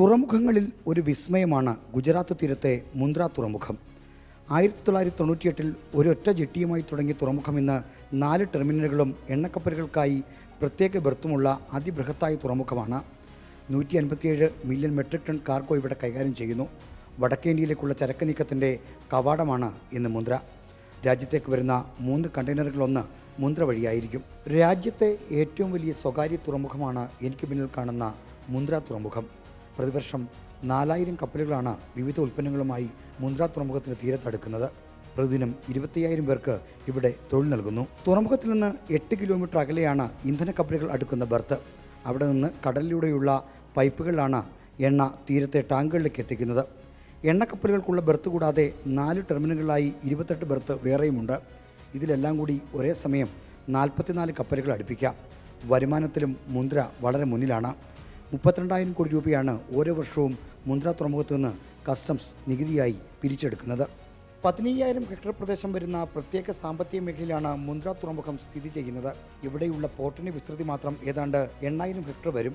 തുറമുഖങ്ങളിൽ ഒരു വിസ്മയമാണ് ഗുജറാത്ത് തീരത്തെ മുന്ദ്ര തുറമുഖം. ആയിരത്തി തൊള്ളായിരത്തി തൊണ്ണൂറ്റിയെട്ടിൽ ഒരൊറ്റ ജെട്ടിയുമായി തുടങ്ങിയ തുറമുഖം ഇന്ന് നാല് ടെർമിനലുകളും എണ്ണക്കപ്പലുകൾക്കായി പ്രത്യേക ബർത്തുമുള്ള അതിബൃഹത്തായ തുറമുഖമാണ്. നൂറ്റി അൻപത്തിയേഴ് മില്യൺ മെട്രിക് ടൺ കാർഗോ ഇവിടെ കൈകാര്യം ചെയ്യുന്നു. വടക്കേന്ത്യയിലേക്കുള്ള ചരക്ക് നീക്കത്തിന്റെ കവാടമാണ് ഇന്ന് മുന്ദ്ര. രാജ്യത്തേക്ക് വരുന്ന മൂന്ന് കണ്ടെയ്നറുകളൊന്ന് മുന്ദ്ര വഴിയായിരിക്കും. രാജ്യത്തെ ഏറ്റവും വലിയ സ്വകാര്യ തുറമുഖമാണ് എനിക്ക് പിന്നിൽ കാണുന്ന മുന്ദ്ര തുറമുഖം. പ്രതിവർഷം നാലായിരം കപ്പലുകളാണ് വിവിധ ഉൽപ്പന്നങ്ങളുമായി മുന്ദ്ര തുറമുഖത്തിന് തീരത്തടുക്കുന്നത് പ്രതിദിനം ഇരുപത്തയ്യായിരം പേർക്ക് ഇവിടെ തൊഴിൽ നൽകുന്നു. തുറമുഖത്തിൽ നിന്ന് എട്ട് കിലോമീറ്റർ അകലെയാണ് ഇന്ധന കപ്പലുകൾ അടുക്കുന്ന ബർത്ത്. അവിടെ നിന്ന് കടലിലൂടെയുള്ള പൈപ്പുകളിലാണ് എണ്ണ തീരത്തെ ടാങ്കുകളിലേക്ക് എത്തിക്കുന്നത്. എണ്ണക്കപ്പലുകൾക്കുള്ള ബർത്ത് കൂടാതെ നാല് ടെർമിനലുകളായി ഇരുപത്തെട്ട് ബർത്ത് വേറെയുമുണ്ട്. ഇതിലെല്ലാം കൂടി ഒരേ സമയം നാൽപ്പത്തിനാല് കപ്പലുകൾ അടുപ്പിക്കാം. വരുമാനത്തിലും മുന്ദ്ര വളരെ മുന്നിലാണ്. മുപ്പത്തിരണ്ടായിരം കോടി രൂപയാണ് ഓരോ വർഷവും മുന്ദ്ര തുറമുഖത്തു നിന്ന് കസ്റ്റംസ് നികുതിയായി പിരിച്ചെടുക്കുന്നത്. പതിനയ്യായിരം ഹെക്ടർ പ്രദേശം വരുന്ന പ്രത്യേക സാമ്പത്തിക മേഖലയിലാണ് മുന്ദ്ര തുറമുഖം സ്ഥിതി ചെയ്യുന്നത്. ഇവിടെയുള്ള പോർട്ടിന്റെ വിസ്തൃതി മാത്രം ഏതാണ്ട് എണ്ണായിരം ഹെക്ടർ വരും.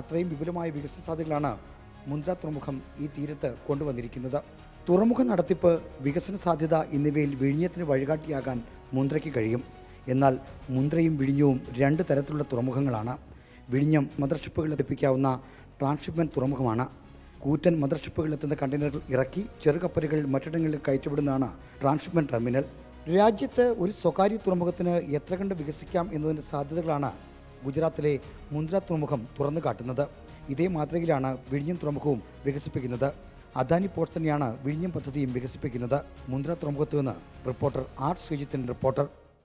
അത്രയും വിപുലമായ വികസന സാധ്യതകളാണ് മുന്ദ്ര തുറമുഖം ഈ തീരത്ത് കൊണ്ടുവന്നിരിക്കുന്നത്. തുറമുഖ നടത്തിപ്പ് വികസന സാധ്യത എന്നിവയിൽ വിഴിഞ്ഞത്തിന് വഴികാട്ടിയാകാൻ മുന്ദ്രയ്ക്ക് കഴിയും. എന്നാൽ മുന്ദ്രയും വിഴിഞ്ഞവും രണ്ട് തരത്തിലുള്ള തുറമുഖങ്ങളാണ്. വിഴിഞ്ഞം മദർഷിപ്പുകൾ എത്തിപ്പിക്കാവുന്ന ട്രാൻസ്ഷിപ്മെന്റ് തുറമുഖമാണ്. കൂറ്റൻ മദർഷിപ്പുകളിൽ എത്തുന്ന കണ്ടെയ്നറുകൾ ഇറക്കി ചെറുകപ്പലുകൾ മറ്റിടങ്ങളിൽ കയറ്റിവിടുന്നതാണ് ട്രാൻസ്ഷിപ്മെന്റ് ടെർമിനൽ. രാജ്യത്ത് ഒരു സ്വകാര്യ തുറമുഖത്തിന് എത്ര കണ്ട് വികസിക്കാം എന്നതിന്റെ സാധ്യതകളാണ് ഗുജറാത്തിലെ മുന്ദ്ര തുറമുഖം തുറന്നു കാട്ടുന്നത്. ഇതേ മാതൃകയിലാണ് വിഴിഞ്ഞം തുറമുഖവും വികസിപ്പിക്കുന്നത്. അദാനി പോർട്ട് തന്നെയാണ് വിഴിഞ്ഞം പദ്ധതിയും വികസിപ്പിക്കുന്നത്. മുന്ദ്ര തുറമുഖത്തു നിന്ന് റിപ്പോർട്ടർ ആർ ശ്രീജിത്തിന്റെ റിപ്പോർട്ടർ.